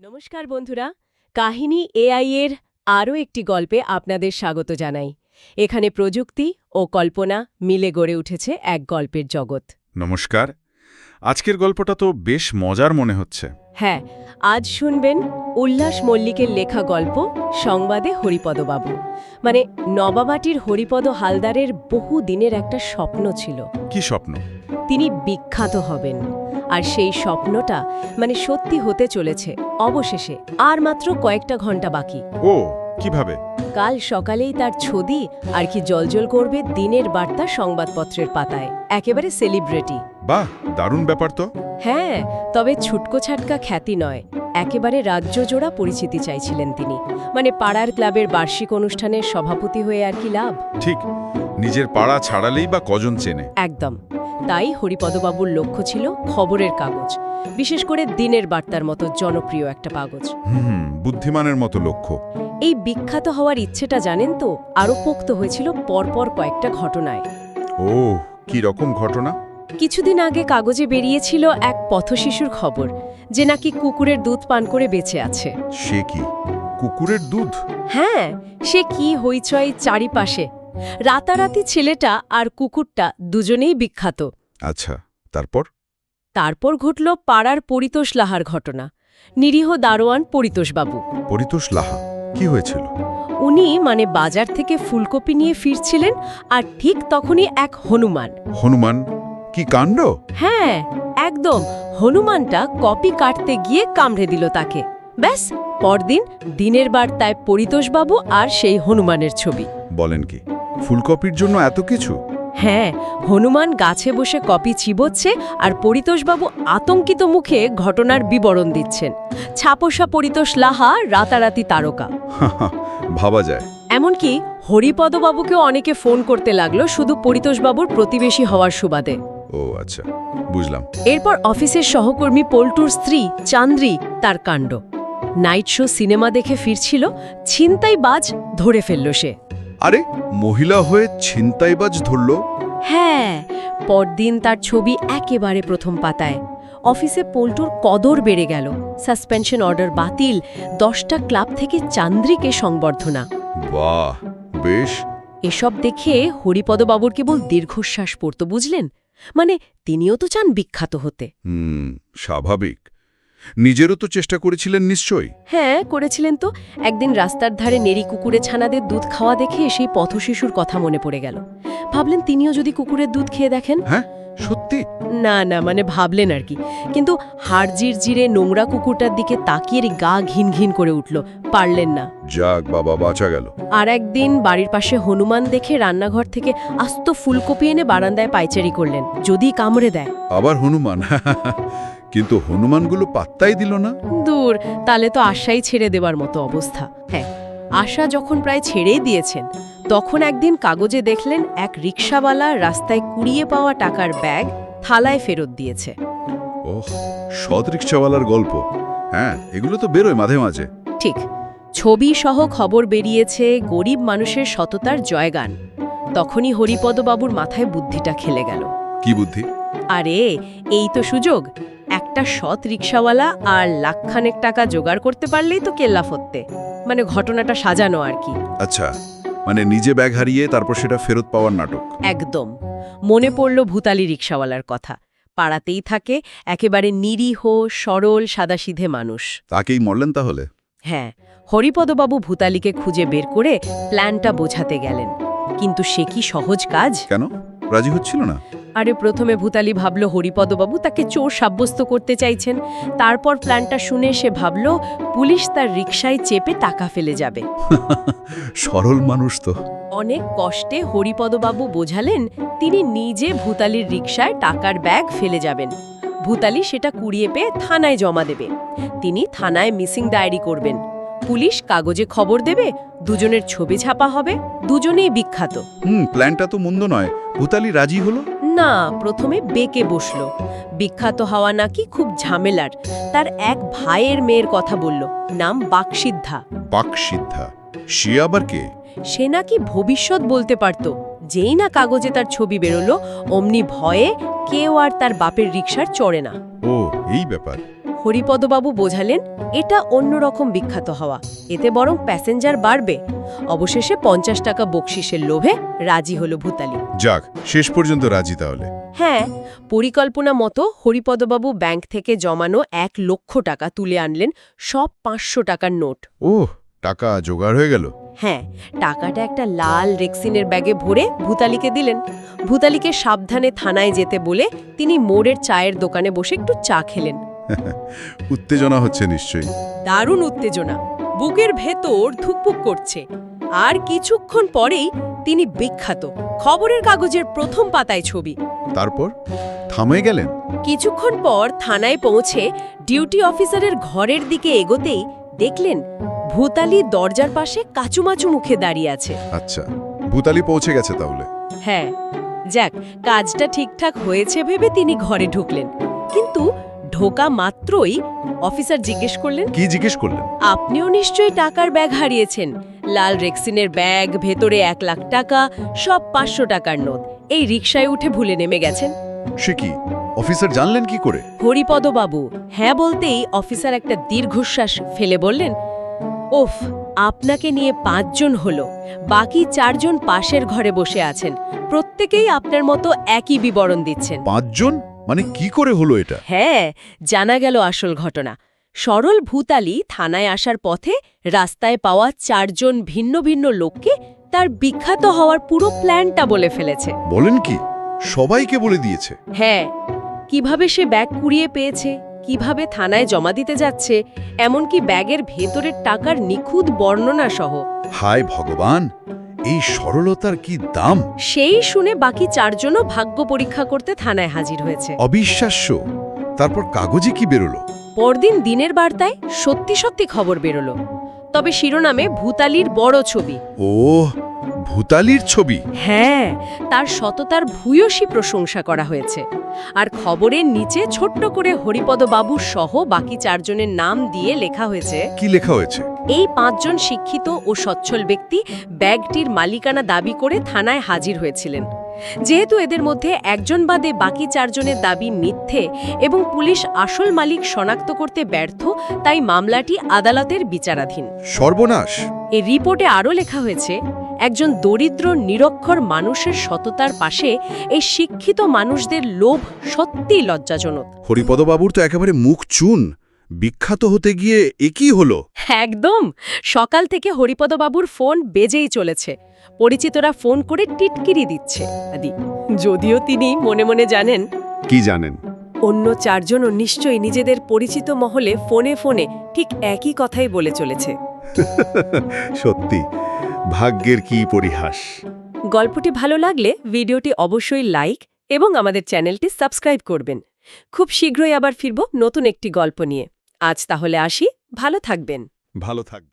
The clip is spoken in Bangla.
নমস্কার বন্ধুরা কাহিনী এআই এর আরও একটি গল্পে আপনাদের স্বাগত জানাই। এখানে প্রযুক্তি ও কল্পনা মিলে গড়ে উঠেছে এক গল্পের জগৎ। নমস্কার আজকের গল্পটা তো বেশ মজার মনে হচ্ছে। হ্যাঁ আজ শুনবেন উল্লাস মল্লিকের লেখা গল্প সংবাদে হরিপদবাবু। মানে নবাবাটির হরিপদ হালদারের বহু দিনের একটা স্বপ্ন ছিল। কি স্বপ্ন? তিনি বিখ্যাত হবেন। আর সেই স্বপ্নটা মানে সত্যি হতে চলেছে অবশেষে আর মাত্র কয়েকটা ঘণ্টা বাকি। ও কীভাবে? কাল সকালেই তার ছদি আর কি জলজল করবে দিনের বার্তা সংবাদপত্রের পাতায় একেবারে সেলিব্রিটি। বাহ দারুণ ব্যাপার তো। হ্যাঁ তবে ছুটকো ছাটকা খ্যাতি নয় একেবারে রাজ্যজোড়া পরিচিতি চাইছিলেন তিনি। মানে পাড়ার ক্লাবের বার্ষিক অনুষ্ঠানের সভাপতি হয়ে আর কি লাভ? ঠিক নিজের পাড়া ছাড়ালেই বা কজন চেনে? একদম। তাই হরিপদবাবুর লক্ষ্য ছিল খবরের কাগজ বিশেষ করে দিনের বার্তার মতো জনপ্রিয় একটা কাগজ হুম বুদ্ধিমানের মতো লক্ষ্য। এই বিখ্যাত হওয়ার ইচ্ছেটা জানেন তো আরও পোক্ত হয়েছিল পরপর কয়েকটা ঘটনায়। ও কি রকম ঘটনা? কিছুদিন আগে কাগজে বেরিয়েছিল এক পথশিশুর খবর যে নাকি কুকুরের দুধ পান করে বেঁচে আছে। সে কি? কুকুরের দুধ? হ্যাঁ সে কি হইচই চারিপাশে রাতারাতি ছেলেটা আর কুকুরটা দুজনেই বিখ্যাত। আচ্ছা তারপর? তারপর ঘটল পাড়ার পরিতোষ লাহার ঘটনা। নিরীহ দারোয়ান পরিতোষবাবু পরিতোষ লাহা কি হয়েছিল? উনি মানে বাজার থেকে ফুলকপি নিয়ে ফিরছিলেন আর ঠিক তখনই এক হনুমান। হনুমান কি কাণ্ড? হ্যাঁ একদম। হনুমানটা কপি কাটতে গিয়ে কামড়ে দিল তাকে। ব্যাস পরদিন দিনের বার্তায় পরিতোষবাবু আর সেই হনুমানের ছবি। বলেন কি? ফুলকপির জন্য এত কিছু? হ্যাঁ হনুমান গাছে বসে কপি চিবোচ্ছে আর পরিতোষবাবু আতঙ্কিত মুখে ঘটনার বিবরণ দিচ্ছেন। ছাপোষা পরিতোষ লাহা রাতারাতি তারকা। ভাবা যায়। এমনকি হরিপদবাবুকেও অনেকে ফোন করতে লাগল শুধু পরিতোষবাবুর প্রতিবেশী হওয়ার সুবাদে। ও আচ্ছা বুঝলাম। এরপর অফিসের সহকর্মী পল্টুর স্ত্রী চান্দ্রি তার কাণ্ড। নাইট শো সিনেমা দেখে ফিরছিল ছিনতাই বাজ ধরে ফেলল সে। আরে মহিলা হয়ে ছিনতাইবাজ ধরল? হ্যাঁ পরদিন তার ছবি একেবারে প্রথম পাতায়। অফিসে পল্টুর কদর বেড়ে গেল। সাসপেনশন অর্ডার বাতিল। দশটা ক্লাব থেকে চান্দ্রিকে সংবর্ধনা। বাহ বেশ। এসব দেখে হরিপদবাবুর কেবল দীর্ঘশ্বাস পড়ত বুঝলেন? মানে তিনিও তো চান বিখ্যাত হতে। হুম স্বাভাবিক। নিজেরও তো চেষ্টা করেছিলেন নিশ্চয়ই? হ্যাঁ করেছিলেন তো। একদিন রাস্তার ধারে নেড়ি কুকুরে ছানাদের দুধ খাওয়া দেখে সেই পথশিশুর কথা মনে পড়ে গেল। ভাবলেন তিনিও যদি কুকুরের দুধ খেয়ে দেখেন? হ্যাঁ সত্যি? না না মানে ভাবলেন আর কি। কিন্তু হাড়জির জিরে নোংরা কুকুরটার দিকে তাকিয়ে গা ঘিন ঘিন করে উঠল। পারলেন না। যাক বাবা বাঁচা গেল। আর একদিন বাড়ির পাশে হনুমান দেখে রান্নাঘর থেকে আস্ত ফুলকপি এনে বারান্দায় পাইচারি করলেন। যদি কামড়ে দেয়। আবার হনুমান। কিন্তু হনুমানগুলো পাত্তাই দিল না। দূর তাহলে তো আশাই ছেড়ে দেবার মতো অবস্থা। হ্যাঁ আশা যখন প্রায় ছেড়েই দিয়েছেন তখন একদিন কাগজে দেখলেন এক রিক্সাওয়ালা রাস্তায় কুড়িয়ে পাওয়া টাকার ব্যাগ থালায় ফেরত দিয়েছে। ওহ সৎ রিক্সাওয়ালার গল্প। হ্যাঁ এগুলো তো বেরোয় মাঝে মাঝে। ঠিক ছবি সহ খবর বেরিয়েছে গরিব মানুষের সততার জয়গান। তখনই হরিপদবাবুর মাথায় বুদ্ধিটা খেলে গেল। কি বুদ্ধি? আরে এই তো সুযোগ। একটা সৎ রিক্সাওয়ালা আর লাখখানেক টাকা জোগাড় করতে পারলেই তো কেল্লা ফত্তে। মানে ঘটনাটা সাজানো আর কি। আচ্ছা মানে নিজে ব্যাগ হারিয়ে তারপর সেটা ফেরত পাওয়ার নাটক। একদম। মনে পড়ল ভূতালি রিক্সাওয়ালার কথা। পাড়াতেই থাকে একেবারে নিরীহ সরল সাদাসিধে মানুষ। তাকেই মরলেন তাহলে? হ্যাঁ হরিপদবাবু ভূতালিকে খুঁজে বের করে প্ল্যানটা বোঝাতে গেলেন। কিন্তু সে কি সহজ কাজ? কেন? রাজি হচ্ছিল না? আরে প্রথমে ভূতালি ভাবল হরিপদবাবু তাকে চোর সাব্যস্ত করতে চাইছেন। তারপর প্ল্যানটা শুনে সে ভাবল পুলিশ তার রিকশায় চেপে টাকা ফেলে যাবে। সরল মানুষ তো। অনেক কষ্টে হরিপদবাবু বোঝালেন তিনি নিজে ভূতালির রিকশায় টাকার ব্যাগ ফেলে যাবেন। ভূতালি সেটা কুড়িয়ে পেয়ে থানায় জমা দেবে। তিনি থানায় মিসিং ডায়েরি করবেন। পুলিশ কাগজে খবর দেবে দুজনের ছবি ছাপা হবে দুজনেই বিখ্যাত। হুম প্ল্যানটা তো মন্দ নয়। ভূতালি রাজি হলো? না প্রথমে বেঁকে বসল। বিখ্যাত হওয়া নাকি খুব ঝামেলার। তার এক ভাইয়ের মেয়ের কথা বলল নাম বাকসিদ্ধা বাকসিদ্ধা সে আবার কে? সে নাকি ভবিষ্যৎ বলতে পারত। যেই না কাগজে তার ছবি বেরোলো অমনি ভয়ে কেউ আর তার বাপের রিক্সার চড়ে না। ও এই ব্যাপার। হরিপদবাবু বোঝালেন এটা অন্যরকম বিখ্যাত হওয়া এতে বরং প্যাসেঞ্জার বাড়বে। অবশেষে পঞ্চাশ টাকা বকশিসের লোভে রাজি হলো ভূতালি। যাক শেষ পর্যন্ত রাজি তাহলে। হ্যাঁ পরিকল্পনা মতো হরিপদবাবু ব্যাংক থেকে জমানো এক লক্ষ টাকা তুলে আনলেন সব পাঁচশো টাকার নোট। ওহ টাকা জোগাড় হয়ে গেল। হ্যাঁ টাকাটা একটা লাল রেক্সিনের ব্যাগে ভরে ভূতালিকে দিলেন। ভূতালিকে সাবধানে থানায় যেতে বলে তিনি মোড়ের চায়ের দোকানে বসে একটু চা খেলেন। উত্তেজনা হচ্ছে নিশ্চয়ই। দারুণ উত্তেজনা। বুকের ভেতর ধুকপুক করছে। আর কিছুক্ষণ পরেই তিনি বিখ্যাত। খবরের কাগজের প্রথম পাতায় ছবি। তারপর? থামে গেলেন? কিছুক্ষণ পর থানায় পৌঁছে ডিউটি অফিসারের ঘরের দিকে এগোতেই দেখলেন ভূতালি দরজার পাশে কাচুমাচু মুখে দাঁড়িয়ে আছে। আচ্ছা ভূতালি পৌঁছে গেছে তাহলে? হ্যাঁ যাক কাজটা ঠিকঠাক হয়েছে ভেবে তিনি ঘরে ঢুকলেন। কিন্তু ঢোকা মাত্রই অফিসার জিজ্ঞেস করলেন কি জিজ্ঞেস করলেন? আপনিও নিশ্চয়ই টাকার ব্যাগ হারিয়েছেন। লাল রেক্সিনের ব্যাগ ভেতরে এক লাখ টাকা সব পাঁচশো টাকার নোট। এই রিকশায় উঠে ভুলে নেমে গেছেন। সে কি? অফিসার জানলেন কি করে? হরিপদবাবু হ্যাঁ বলতেই অফিসার একটা দীর্ঘশ্বাস ফেলে বললেন ওফ আপনাকে নিয়ে পাঁচজন হলো বাকি চারজন পাশের ঘরে বসে আছেন। প্রত্যেকেই আপনার মতো একই বিবরণ দিচ্ছেন। পাঁচজন? মানে কি করে হলো এটা? হ্যাঁ জানা গেল আসল ঘটনা। সরল ভূতালি থানায় আসার পথে রাস্তায় পাওয়া চারজন ভিন্ন ভিন্ন লোককে তার বিখ্যাত হওয়ার পুরো প্ল্যানটা বলে ফেলেছে। বলেন কি? সবাইকে বলে দিয়েছে। হ্যাঁ কীভাবে সে ব্যাগ কুড়িয়ে পেয়েছে কীভাবে থানায় জমা দিতে যাচ্ছে এমনকি ব্যাগের ভেতরের টাকার নিখুঁত বর্ণনা সহ হায় ভগবান! এই সরলতার কি দাম? সেই শুনে বাকি চারজনও ভাগ্য পরীক্ষা করতে থানায় হাজির হয়েছে। অবিশ্বাস্য। তারপর কাগজে কি বেরোলো? পরদিন দিনের বার্তায় সত্যি সত্যি খবর বেরোলো। তবে শিরোনামে ভূতালির বড় ছবি। ও ভূতালির ছবি? হ্যাঁ তার সততার ভূয়সী প্রশংসা করা হয়েছে। আর খবরের নিচে ছোট্ট করে হরিপদ বাবু সহ বাকি চারজনের নাম দিয়ে লেখা হয়েছে কি লেখা হয়েছে? এই পাঁচজন শিক্ষিত ও সচ্ছল ব্যক্তি ব্যাগটির মালিকানা দাবি করে থানায় হাজির হয়েছিলেন। যেহেতু এদের মধ্যে একজন বাদে বাকি চারজনের দাবি মিথ্যে এবং পুলিশ আসল মালিক শনাক্ত করতে ব্যর্থ তাই মামলাটি আদালতের বিচারাধীন। সর্বনাশ! এই রিপোর্টে আরও লেখা হয়েছে একজন দরিদ্র নিরক্ষর মানুষের সততার পাশে এই শিক্ষিত মানুষদের লোভ সত্যিই লজ্জাজনক। হরিপদবাবুর তো একেবারে মুখ চুন। বিখ্যাত হতে গিয়ে একই হলো? একদম! সকাল থেকে হরিপদবাবুর ফোন বেজেই চলেছে। পরিচিতরা ফোন করে টিটকিরি দিচ্ছে। আদি যদিও তিনি মনে মনে জানেন কি জানেন? অন্য চারজনও নিশ্চয়ই নিজেদের পরিচিত মহলে ফোনে ফোনে ঠিক একই কথাই বলে চলেছে। সত্যি। ভাগ্যের কি পরিহাস? গল্পটি ভালো লাগলে ভিডিওটি অবশ্যই লাইক এবং আমাদের চ্যানেলটি সাবস্ক্রাইব করবেন। খুব শীঘ্রই আবার ফিরব নতুন একটি গল্প নিয়ে। আজ তাহলে আসি ভালো থাকবেন। ভালো থাকবে